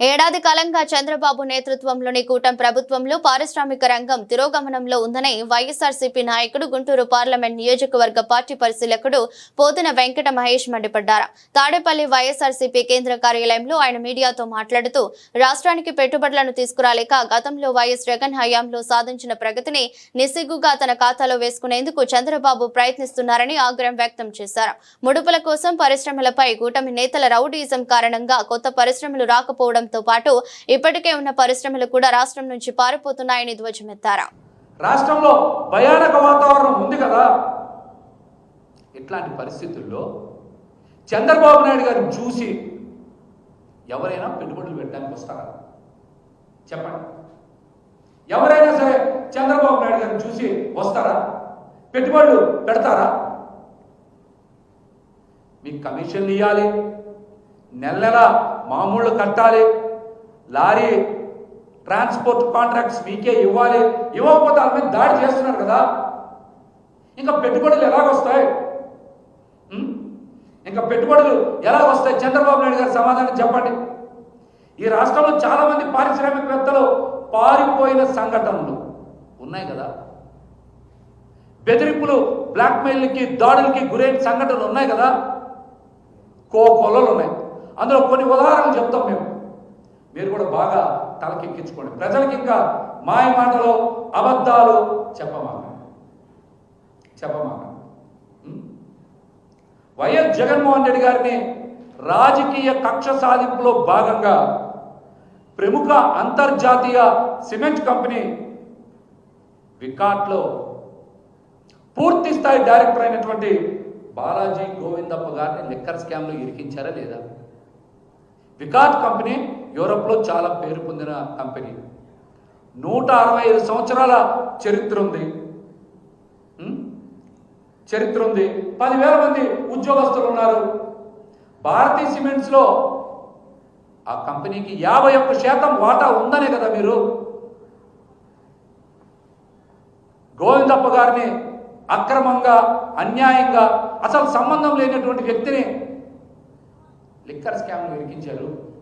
ఏడాది కాలంగా చంద్రబాబు నేతృత్వంలోని కూటమి ప్రభుత్వంలో పారిశ్రామిక రంగం తిరోగమనంలో ఉందని వైఎస్ఆర్సీపీ నాయకుడు గుంటూరు పార్లమెంట్ నియోజకవర్గ పార్టీ పరిశీలకుడు పోతున వెంకట మహేష్ మండిపడ్డారు. తాడేపల్లి వైఎస్ఆర్సీపీ కేంద్ర కార్యాలయంలో ఆయన మీడియాతో మాట్లాడుతూ రాష్ట్రానికి పెట్టుబడులను తీసుకురాలేక గతంలో వైఎస్ జగన్ హయాంలో సాధించిన ప్రగతిని నిస్సిగ్గుగా తన ఖాతాలో వేసుకునేందుకు చంద్రబాబు ప్రయత్నిస్తున్నారని ఆగ్రహం వ్యక్తం చేశారు. ముడుపుల కోసం పరిశ్రమలపై కూటమి నేతల రౌడీజం కారణంగా కొత్త పరిశ్రమలు రాకపోవడం చేయడంతో పాటు ఇప్పటికే ఉన్న పరిశ్రమలు కూడా రాష్ట్రం నుంచి పారిపోతున్నాయని ధ్వజమెత్తారు. రాష్ట్రంలో భయానక వాతావరణం ఉంది కదా? ఇట్లాంటి పరిస్థితుల్లో చంద్రబాబు నాయుడు గారిని చూసి ఎవరైనా పెట్టుబడులు పెట్టడానికి వస్తారా? చెప్పండి. ఎవరైనా సరే చంద్రబాబు నాయుడు గారిని చూసి వస్తారా? పెట్టుబడులు పెడతారా? మీకు కమిషన్లు ఇవ్వాలి నెల నెల మామూళ్ళు కట్టాలి లారీ ట్రాన్స్పోర్ట్ కాంట్రాక్ట్స్ మీకే ఇవ్వాలి. ఇవ్వకపోతే వాళ్ళ మీద దాడి చేస్తున్నారు కదా. ఇంకా పెట్టుబడులు ఎలాగొస్తాయి? ఇంకా పెట్టుబడులు ఎలా వస్తాయి చంద్రబాబు నాయుడు గారు సమాధానం చెప్పండి. ఈ రాష్ట్రంలో చాలా మంది పారిశ్రామికవేత్తలు పారిపోయిన సంఘటనలు ఉన్నాయి కదా. బెదిరింపులు బ్లాక్మెయిల్కి దాడులకి గురైన సంఘటనలు ఉన్నాయి కదా. కో కొల్లలు ఉన్నాయి. అందులో కొన్ని ఉదాహరణలు చెప్తాం మేము. మీరు కూడా బాగా తలకెక్కించుకోండి. ప్రజలకి ఇంకా మాయ మాటలు అబద్ధాలు చెప్పమాక. చెప్పమాక. వైఎస్ జగన్మోహన్ రెడ్డి గారిని రాజకీయ కక్ష సాధింపులో భాగంగా ప్రముఖ అంతర్జాతీయ సిమెంట్ కంపెనీ వికాట్లో పూర్తి స్థాయి డైరెక్టర్ అయినటువంటి బాలాజీ గోవిందప్ప గారిని లిక్కర్ స్కామ్లో ఇరికించారా లేదా? వికాట్ కంపెనీ యూరప్లో చాలా పేరు పొందిన కంపెనీ. నూట అరవై ఐదు సంవత్సరాల చరిత్ర ఉంది. చరిత్ర ఉంది. పదివేల మంది ఉద్యోగస్తులు ఉన్నారు. భారతీయ సిమెంట్స్లో ఆ కంపెనీకి యాభై ఒక్క శాతం వాటా ఉందనే కదా మీరు? గోవిందప్ప గారిని అక్రమంగా అన్యాయంగా అసలు సంబంధం లేనటువంటి వ్యక్తిని లిక్కర్ స్కామ్ను ఇరికించారు.